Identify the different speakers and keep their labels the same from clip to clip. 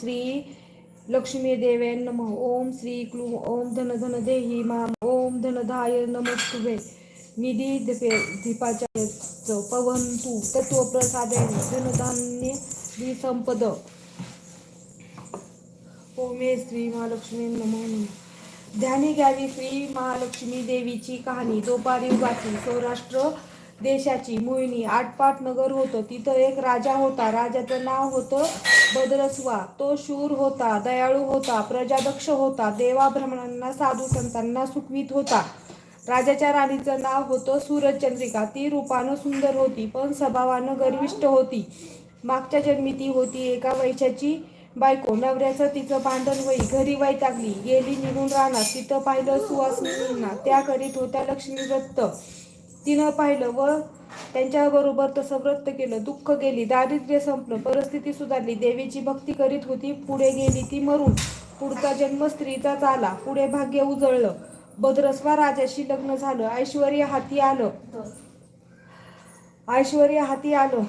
Speaker 1: श्री लक्ष्मी देवे नम। ओम श्री क्लू ओम धन धन देही माम ओम धनधाय नमस्तुवे निधी दीपे दीपाच्या पवंतु तत्व प्रसादे धनधान्य संपद ओमे श्री महालक्ष्मी नमो ध्यानी घ्यावी श्री महालक्ष्मी देवीची कहाणी। दुपारी युगातील सौराष्ट्र देशाची मोहिनी आटपाट नगर होतं. तिथं एक राजा होता. राजाचं नाव होतं बदरसवा. तो शूर होता दयाळू होता प्रजादक्ष होता देवाभ्रमणांना साधू संतांना सुखवीत होता. राजाच्या राणीचं नाव होतं सूरजचंद्रिका. ती रूपानं सुंदर होती पण स्वभावानं गर्विष्ट होती. मागच्या जन्मी ती होती एका वैशाची बायको. नवऱ्याचं तिचं भांडण होई घरी वैतागली. गेली निघून राहणार तिथं पाहिलं सुवासिनींना त्या करीत होत्या लक्ष्मी दत्त तिनं पाहिलं व त्यांच्याबरोबर तसं व्रत केलं दुःख गेली दारिद्र्य संपलं परिस्थिती सुधारली देवीची भक्ती करीत होती पुढे गेली ती मरून पुढचा जन्म स्त्रीचा झाला पुढे भाग्य उजळलं भद्रस्वा राजाशी लग्न झालं ऐश्वर्य हाती आलं ऐश्वर्य हाती आलं.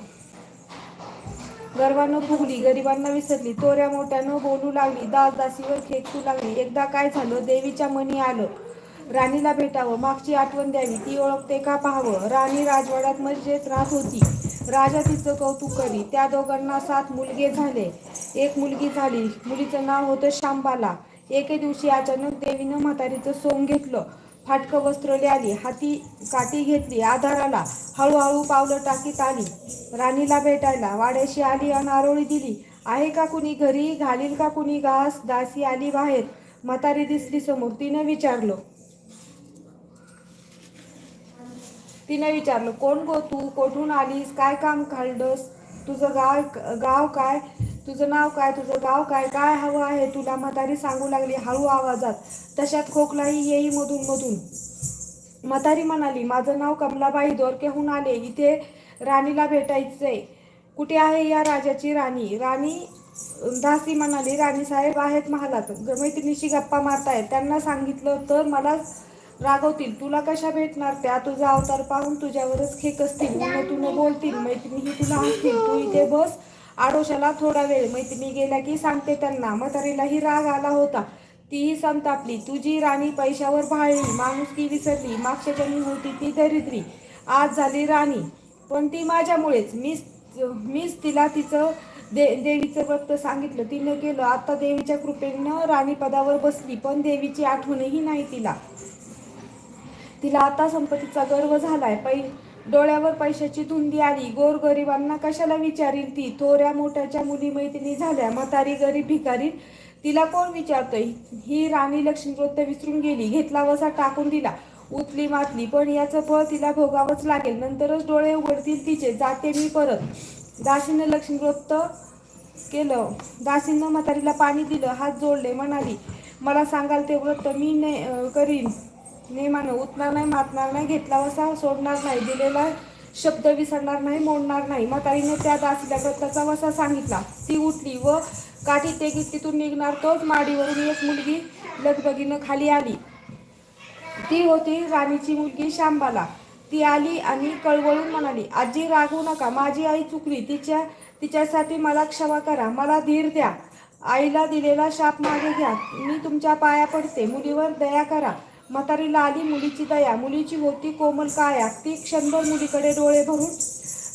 Speaker 1: गर्वानं फुगली गरिबांना विसरली तोऱ्या मोठ्यानं बोलू लागली दास दासीवर खेचू लागली एकदा काय झालं देवीच्या मनी आलं राणीला भेटावं. मागची आठवण द्यावी. ती ओळखते का पाहावं? राणी राजवाड्यात मजेत राहत होती राजा तिचं कौतुक करी त्या दोघांना सात मुलगे झाले. एक मुलगी झाली. मुलीचं नाव होतं शांबाला. एके दिवशी अचानक देवीनं म्हातारीचं सोंग घेतलं. फाटकं वस्त्र आली. हाती काठी घेतली. आधाराला हळूहळू पावलं टाकीत आली. राणीला भेटायला. वाड्याशी आली आणि आरोळी दिली. आहे का कुणी घरी? घालील का कुणी घास? दासी आली बाहेर. म्हातारी दिसली समोर. तिनं विचारलं तिने विचारलं कोण गो तू? कोठून आलीस? काय काम काढलंस? तुझं गाव गाव काय? तुझं नाव काय? तुझं गाव काय? काय हवं आहे? तुला म्हातारी सांगू लागली हळू आवाजात. तशात खोकलाही येई मधून मधून. म्हातारी म्हणाली माझं नाव कमलाबाई दोरकेहून आले. इथे राणीला भेटायचंय. कुठे आहे या राजाची राणी? राणी दासी म्हणाली राणी साहेब आहेत महालात. मैत्रिणीशी गप्पा मारतायत. त्यांना सांगितलं तर मला रागवतील तुला कशा भेटणार? त्या तुझा अवतार पाहून तुझ्यावरच खेक असतील. तुला बोलतील मैत्रिणी तुला हसतील. तू इथे बस आडोशाला थोडा वेळ. मैत्रिणी गेल्या की सांगते त्यांना म्हातारीलाही राग आला होता. तीही संतापली. तुझी राणी पैशावर भाळली माणुसकी विसरली मागच्या जन्मी होती ती दरिद्री. आज झाली राणी. पण ती माझ्यामुळेच. मीच मीच तिला तिचं दे देवीचं व्रत सांगितलं. तिनं केलं. आता देवीच्या कृपेनं राणीपदावर बसली पण देवीची आठवणही नाही तिला. तिला आता संपत्तीचा गर्व झालाय. पै डोळ्यावर पैशाची धुंदी आली. गोर गरिबांना कशाला विचारील ती? थोऱ्या मोठ्याच्या मुली मैत्रिणी झाल्या. म्हातारी गरीब भिकारी. तिला कोण विचारतोय? ही राणी लक्ष्मी विसरून गेली. घेतला वसा टाकून दिला. उतली मातली. पण याचं फळ तिला भोगावंच लागेल. नंतरच डोळे उघडतील तिचे. जाते मी परत. दासीनं लक्ष्मी केलं. दासीनं म्हातारीला पाणी दिलं. हात जोडले. म्हणाली मला सांगाल ते व्रत मी ने करीन. नेमानं उतणार नाही मातणार नाही घेतला वसा सोडणार नाही दिलेला शब्द विसरणार नाही मोडणार नाही. म्हातारीने त्या दासीला व्रताचा वसा सांगितला. ती उठली व काठी तेगीत तिथून निघणार तोच माडीवरून एक मुलगी लगबगीनं खाली आली. ती होती राणीची मुलगी शांबाला ती आली आणि कळवळून म्हणाली आजी रागवू नका. माझी आई चुकली. तिच्या तिच्यासाठी मला क्षमा करा. मला धीर द्या. आईला दिलेला शाप मागे घ्या. मी तुमच्या पाया पडते. मुलीवर दया करा. म्हातारीला आली मुलीची दया. मुलीची होती कोमल काया. ती क्षणभर मुलीकडे डोळे भरून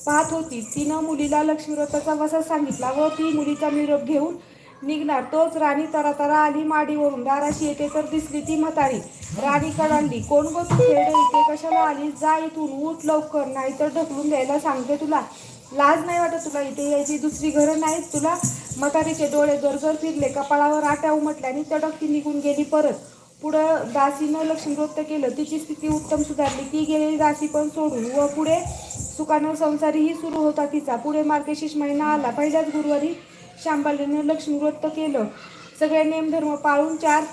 Speaker 1: पाहत होती. तिनं मुलीला लक्ष्मीव्रताचा वसा सांगितला व ती मुलीचा निरोप घेऊन निघणार. तोच राणी तरा तरा आली माडीवरून. दाराशी येते तर दिसली ती म्हातारी. राणी कडांडली. कोण गो तू इथे कशाला आली जा इथून. उठ लवकर. नाहीतर ढकलून द्यायला सांगते तुला. लाज नाही वाटत तुला. इथे यायची दुसरी घरं नाहीत तुला. म्हातारीचे डोळे गरगर फिरले. कपाळावर आट्या उमटल्याने तडक ती निघून गेली परत. पुढं दासीनं लक्ष्मीवृत्त केलं तिची स्थिती उत्तम सुधारली. ती गेलेली दासी पण सोडून व पुढे सुखानं संसारीही सुरू होता तिचा. पुढे मार्गशीर्ष महिना आला. पहिल्याच गुरुवारी शांबालीनं लक्ष्मीव्रत केलं. सगळे नेमधर्म पाळून चार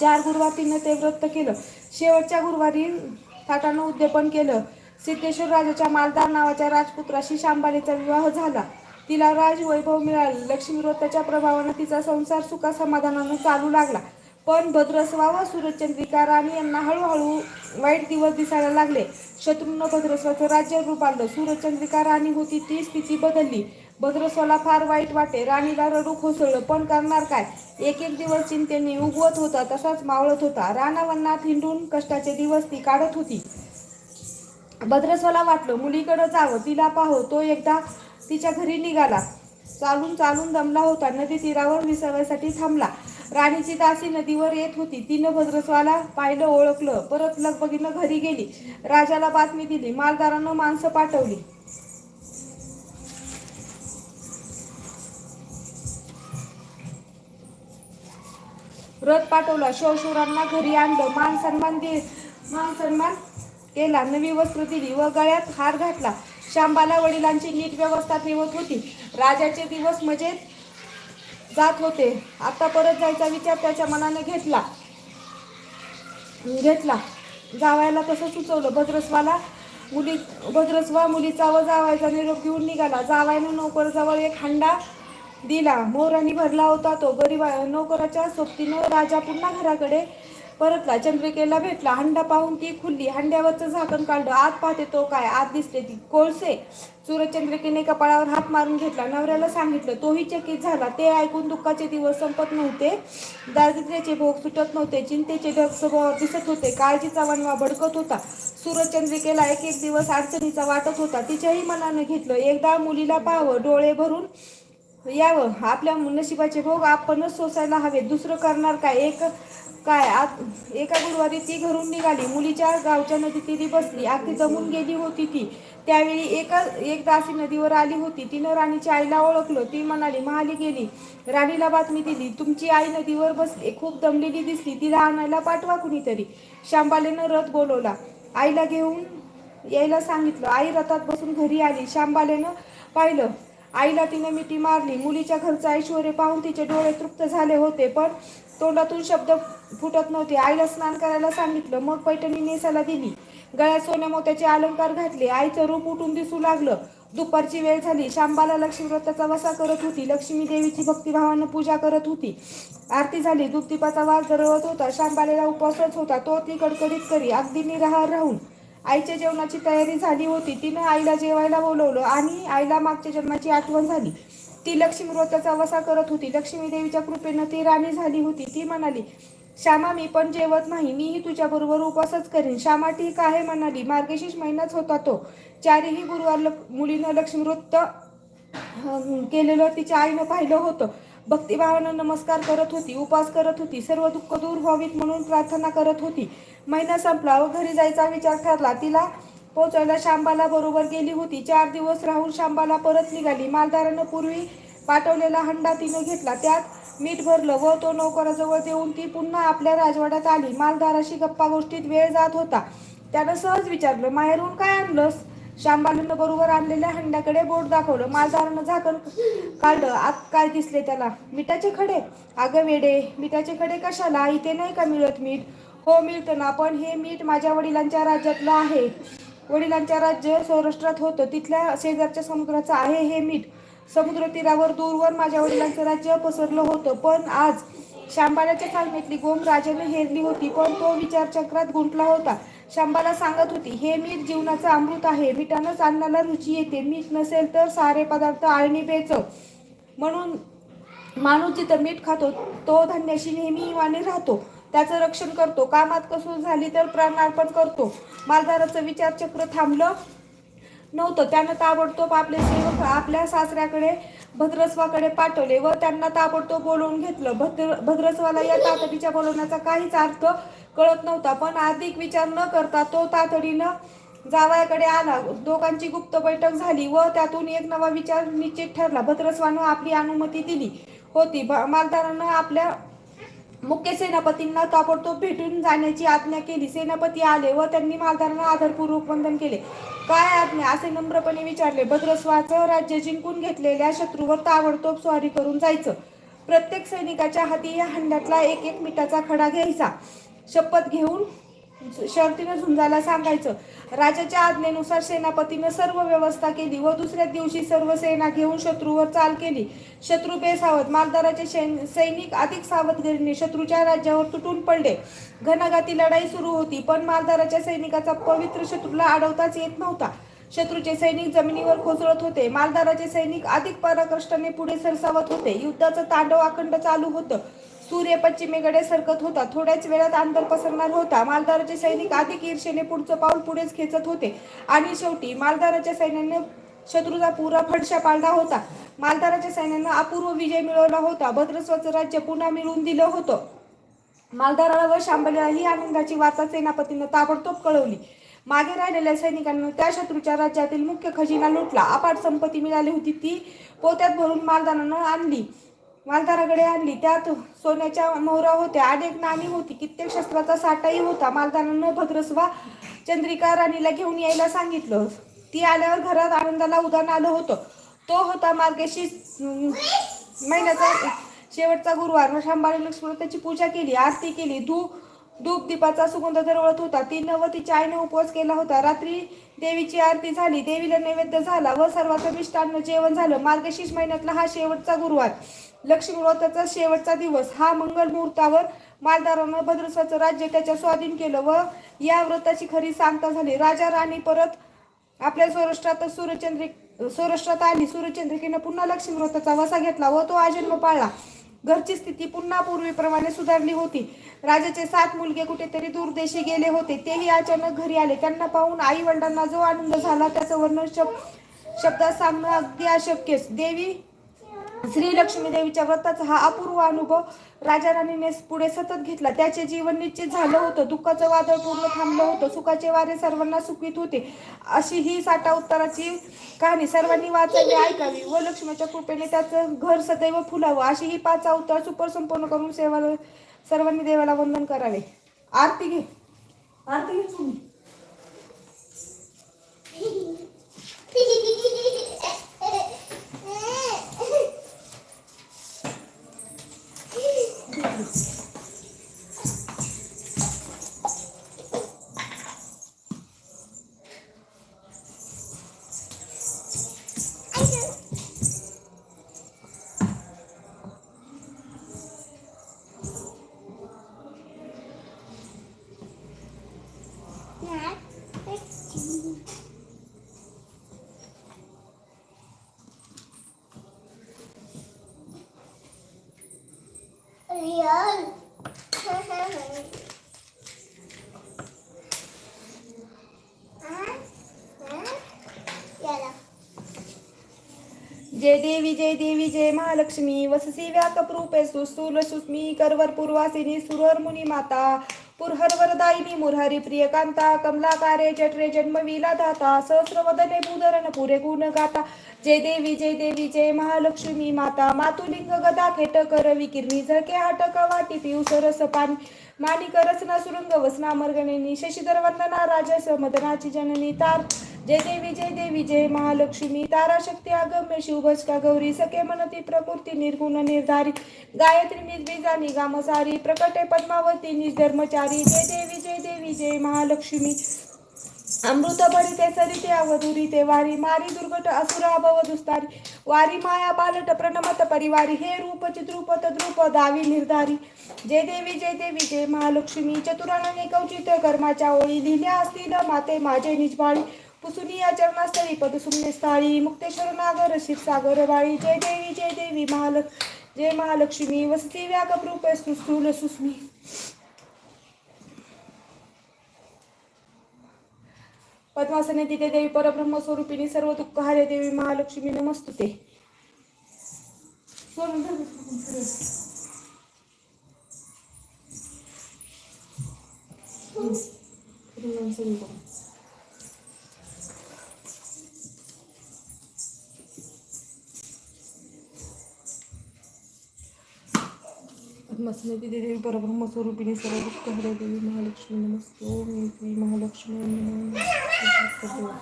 Speaker 1: चार गुरुवार तिनं ते व्रत केलं. शेवटच्या गुरुवारी थाटानं उद्यापन केलं. सिद्धेश्वर राजाच्या मालदार नावाच्या राजपुत्राशी शांबालीचा विवाह झाला. तिला राजवैभव मिळाले. लक्ष्मीव्रताच्या प्रभावानं तिचा संसार सुखा समाधानानं चालू लागला. पण भद्रस्वा व सूरजचंद्रिका राणी यांना हळूहळू वाईट दिवस दिसायला लागले. शत्रूंना भद्रस्वाचं राज्य रूपांतर सूर्यचंद्रिका सूरजचंद्रिका राणी होती ती स्थिती बदलली. भद्रस्वाला फार वाईट वाटे. राणीला रडू कोसळलं. पण करणार काय? एक एक दिवस चिंतेने उगवत होता तसाच मावळत होता. रानावनात हिंडून कष्टाचे दिवस ती काढत होती. भद्रस्वाला वाटलं मुलीकडं जावं. तिला पाहो तो एकदा तिच्या घरी निघाला. चालून चालून दमला होता. नदी तीरावर विसाव्यासाठी थांबला. राणीची दासी नदीवर येत होती. तिनं भद्रस्वाला पाहिलं ओळखलं. परत लगबगीनं घरी गेली. राजाला बातमी दिली. मालदारानं माणसं पाठवली. रथ पाठवला. शवशुरांना घरी आणलं. मान सन्मान दे मान सन्मान केला. नवी वस्त्र दिली व गळ्यात हार घातला. शांबाला वडिलांची नीट व्यवस्था ठेवत होती. राजाचे दिवस मजेत जात होते. आता परत जायचा विचार त्याच्या मनाने घेतला. घेतला. जावायला तसं सुचवलं. भद्रस्वाला मुली भद्रस्वा मुलीचा व जावायचा निरोप घेऊन निघाला. जावायनं नोकरजवळ एक हंडा दिला. मोरांनी भरला होता तो. गरीबा नोकराच्या सोबतीनं राजा पुन्हा घराकडे परतला चंद्रिकेला भेटला हंडा पाहून ती खुल्ली हंड्यावरचं झाकण काढलं आत पाहते तो काय आत दिसते ती कोळसे. चंद्रिकेने कपाळावर हात मारून घेतला नवऱ्याला सांगितलं तोही चकित झाला ते ऐकून दुःखाचे दिवस संपत नव्हते. दारिद्र्याचे भोग सुटत नव्हते चिंतेचे ढग स्वभावावर दिसत होते काळजीचा वणवा भडकत होता. सूरज चंद्रिकेला एक एक दिवस अडचणीचा वाटत होता. तिच्याही मनानं घेतलं एकदा मुलीला पाहावं डोळे भरून यावं. आपल्या नशिबाचे भोग आपणच सोसायला हवे. दुसरं करणार काय? एक काय? आत एका गुरुवारी ती घरून निघाली. मुलीच्या गावच्या नदी तिरी बसली. अगदी जमून गेली होती ती. त्यावेळी एका एक दासी नदीवर आली होती. तिनं राणीच्या आईला ओळखलं. ती म्हणाली महाली गेली. राणीला बातमी दिली. तुमची आई नदीवर बसली. खूप दमलेली दिसली. तिला आणायला पाठवा कुणीतरी. शांबालेनं रथ बोलवला. आईला घेऊन यायला सांगितलं. आई रथात बसून घरी आली. शांबालेनं पाहिलं आईला तिने मिठी मारली. मुलीच्या घरचं ऐश्वर पाहून तिचे डोळे तृप्त झाले होते पण तोंडातून शब्द फुटत नव्हते. आईला स्नान करायला सांगितलं मग पैठणी नेसायला दिली. गळ्यात सोन्या मोत्याचे अलंकार घातले. आईचं रूप उठून दिसू लागलं. दुपारची वेळ झाली. शांबाला लक्ष्मीव्रताचा वसा करत होती. लक्ष्मी देवीची भक्तिभावानं पूजा करत होती. आरती झाली. दुपदीपाचा वास दरवत होता. शांबालेला उपवासच होता. तो ती कडकडीत करी. अगदी निराहार राहून आईच्या जेवणाची तयारी झाली होती. तिनं आईला जेवायला बोलवलं आणि आईला मागच्या जन्माची आठवण झाली. ती लक्ष्मी व्रताचा वसा करत होती. लक्ष्मी देवीच्या कृपेनं ती राणी झाली होती. ती म्हणाली श्यामा मी पण जेवत नाही. मीही तुझ्याबरोबर उपवासच करीन. श्यामा ठीक आहे म्हणाली. मार्गशीर्ष महिनाच होता तो. चारही गुरुवार मुलीनं लक्ष्मी व्रत केलेलं तिच्या आईनं पाहिलं होतं. भक्तिभावानं नमस्कार करत होती उपास करत होती सर्व दुःख दूर व्हावीत म्हणून प्रार्थना करत होती. महिना संपला व घरी जायचा विचार ठरला. तिला पोचायला शांबाला बरोबर गेली होती. चार दिवस राहून शांबाला परत निघाली. मालदारानं पूर्वी पाठवलेला हंडा तिनं घेतला. त्यात मीठ भरलं व तो नोकराजवळ देऊन ती पुन्हा आपल्या राजवाड्यात आली. मालदाराशी गप्पा गोष्टीत वेळ जात होता. त्यानं सहज विचारलं माहेरून काय आणलंस? श्यामबालून बरोबर आणलेल्या हंड्याकडे बोट दाखवलं. मालदारानं झाकण काढलं. आत काय दिसले त्याला? मिठाचे खडे? अगं वेडे मिठाचे खडे कशाला? इथे नाही का मिळत मीठ? हो मिळतं ना पण हे मीठ माझ्या वडिलांच्या राज्यातलं आहे. वडिलांच्या राज्य सौराष्ट्रात होतं. तिथल्या शेजारच्या समुद्राचं आहे हे मीठ. समुद्र तीरावर दूरवर माझ्या वडिलांचं राज्य पसरलं होतं. पण आज शांबाल्याच्या सांगण्यातली गोम राजाने हेरली होती पण तो विचारचक्रात गुंतला होता. शंबाला सांगत होती हे मीठ जीवनाचं अमृत आहे मिठानंच अन्नाला रुची येते मीठ नसेल तर सारे पदार्थ आळणी बेच म्हणून माणूस जिथं मीठ खातो तो धान्याशी नेहमी इवाने राहतो त्याचं रक्षण करतो कामात कसूर झाली तर प्राणार्पण करतो. मालदाराचं विचारचक्र थांबलं नव्हतं त्यानं ताबडतोब आपले सेवक आपल्या सासऱ्याकडे भद्रस्वाकडे पाठवले व त्यांना ताबडतोब बोलवून घेतलं. भद्र भद्रस्वाला या तातडीच्या बोलवण्याचा काहीच अर्थ कळत नव्हता पण अधिक विचार न करता तो तातडीनं जावयाकडे आला. दोघांची गुप्त बैठक झाली व त्यातून एक नवा विचार निश्चित ठरला. भद्रस्वानं आपली अनुमती दिली होती. मालदारानं आपल्या मुख्य सेनापतींना ताबडतोब भेटून जाण्याची आज्ञा केली. सेनापती आले व त्यांनी मालदारांना आदरपूर्वक वंदन केले. काय आज्ञा? असे नम्रपणे विचारले. भद्रस्वाचं राज्य जिंकून घेतलेल्या शत्रूवर ताबडतोब स्वारी करून जायचं. प्रत्येक सैनिकाच्या हाती या हंड्यातला एक एक मिठाचा खडा घ्यायचा. शपथ घेऊन शर्तीनं झुंजायला सांगायचं. राजाच्या आज्ञेनुसार सेनापतीनं सर्व व्यवस्था केली व दुसऱ्या दिवशी सर्व सेना घेऊन शत्रूवर चाल केली. शत्रू बेसावत मालदाराचे सैनिक अधिक सावधगिरीने शत्रूच्या राज्यावर तुटून पडले. घनाघाती लढाई सुरू होती पण मालदाराच्या सैनिकाचा पवित्र शत्रूला अडवताच येत नव्हता. शत्रूचे सैनिक जमिनीवर कोसळत होते. मालदाराचे सैनिक अधिक पराकष्टाने पुढे सरसावत होते. युद्धाचं तांडव अखंड चालू होतं. सूर्य पश्चिमेकडे सरकत होता. थोड्याच वेळात अंतर पसरणार होता. मालदाराचे सैनिक अधिक ईर्षेने पुढचं पाऊल पुढेच खेचत होते. आणि शेवटी मालदाराच्या सैन्याने शत्रूचा पुरा फडशा पाडला होता. मालदाराच्या सैन्यानं अपूर्व विजय मिळवला होता. भद्रस्वाचं राज्य पुन्हा मिळवून दिलं होतं. मालदाराला व शांबलीला ही आनंदाची वार्ता सेनापतीनं ताबडतोब कळवली. मागे राहिलेल्या सैनिकांना त्या शत्रूच्या राज्यातील मुख्य खजिना लुटला. अपाट संपत्ती मिळाली होती ती पोत्यात भरून मालदारानं आणली. मालदाराकडे आणली. त्यात सोन्याच्या मोहरा होत्या. अनेक नाणी होती. कित्येक शस्त्राचा साठाही होता. मालदारानं भद्रस्वा चंद्रिका राणीला घेऊन यायला सांगितलं. ती आल्यावर घरात आनंदाला उदाहरण आलं होतं. तो होता मार्गेशी महिन्याचा शेवटचा गुरुवार. शांबाळी लक्ष्मण त्याची पूजा केली आरती केली. धू धूपदीपाचा सुगंध दरवळत होता तिनं व तिच्या आईने उपवास केला होता. रात्री देवीची आरती झाली देवीला नैवेद्य झाला व सर्वांचं मिष्टान्न जेवण झालं. मार्गशीर्ष महिन्यातला हा शेवटचा गुरुवार. लक्ष्मी व्रताचा शेवटचा दिवस. हा मंगल मुहूर्तावर मालदारानं भद्रस्वाचं राज्य त्याच्या स्वाधीन केलं व या व्रताची खरी सांगता झाली. राजा राणी परत आपल्या सौराष्ट्रात सूर्यचंद्रिक सौराष्ट्रात आली. सूर्यचंद्रिकेनं पुन्हा लक्ष्मी व्रताचा वसा घेतला व तो आजन्म पाळला. घरची स्थिती पुन्हा पूर्वीप्रमाणे सुधारली होती. राजाचे सात मुलगे कुठेतरी दूरदेशी गेले होते. तेही अचानक घरी आले. त्यांना पाहून आई वडिलांना जो आनंद झाला त्याचं वर्णन शब्द शब्दात सांगणं अगदी अशक्यच. देवी श्री लक्ष्मी देवीच्या व्रताचा हा अपूर्व अनुभव राजा राणीने पुढे सतत घेतला. त्याचे जीवन निश्चित झालं होतं. दुःखाचं वादळ पूर्ण थांबलं होतं. सुखाचे वारे सर्वांना सुखीत होते. अशी ही साठा उत्तराची कहाणी सर्वांनी वाचावी ऐकावी व लक्ष्मीच्या कृपेने त्याचं घर सदैव फुलावं. अशी ही पाच अवतार सुपर संपूर्ण करून सेवा सर्वांनी देवाला वंदन करावे. आरती घे. आरती घे तुम्ही. जय देवी जय देवी जय महालक्ष्मी. वससी व्याकरूपे सुसूल सुस्मी करवर पूर्वासिनी सुरर मुनी माता. पुरहर वरदायिनी मुरहरी प्रियकांता कमलाकारे जठरे जन्मविला दाता सहस्रवदने भूधरण पुरे गुण गाता. जय देवी जय देवी जय महालक्ष्मी माता. मातुलिंग गदा खेट कर विकिरणी झळके हाटक वाटी पिऊ सरस पाणी. माणिक रचना सुरंग वसना मर्गणे शशीधर वंदना राजस मदनाची जननी तार. जय देवी जय देवी जय महालक्ष्मी. तारा शक्ती अगम्य का गौरी सखे मनती प्रकृती निर्गुण निर्धारी. गायत्री निज निगामसारी प्रकटे पद्मावती निज धर्मचारी जय देवी जय देवी जय महालक्ष्मी. अमृत भरिते सरिते अवधुरी वारी. मारी दुर्गट असुरा भव दुस्तारी. वारी माया बालट प्रणमत परिवारी. हे रूप चित्रूप तद्रूप दावी निर्धारी. जय देवी जय देवी जय महालक्ष्मी. चतुरानने कौचित कर्माच्या ओळी. लिहिल्या असतील माते माझे निजबाळी पुसुनी या चरणास्थळी पदसुमने स्थाळी मुक्तेश्वर नागर शिवसागर बाळी जय देवी जय देवी महाल जय महालक्ष्मी वसती व्याकरूपे सुस्थूल सुस्मी. पद्मासने तिथे देवी परब्रह्म स्वरूपिणी सर्व दुःख हारे देवी महालक्ष्मी नमस्तुते. ते तिथे देवी परब्रह्म स्वरूपिणी सर्व दुःख हरे देवी महालक्ष्मी नमस्ते ओम श्री महालक्ष्मी नमः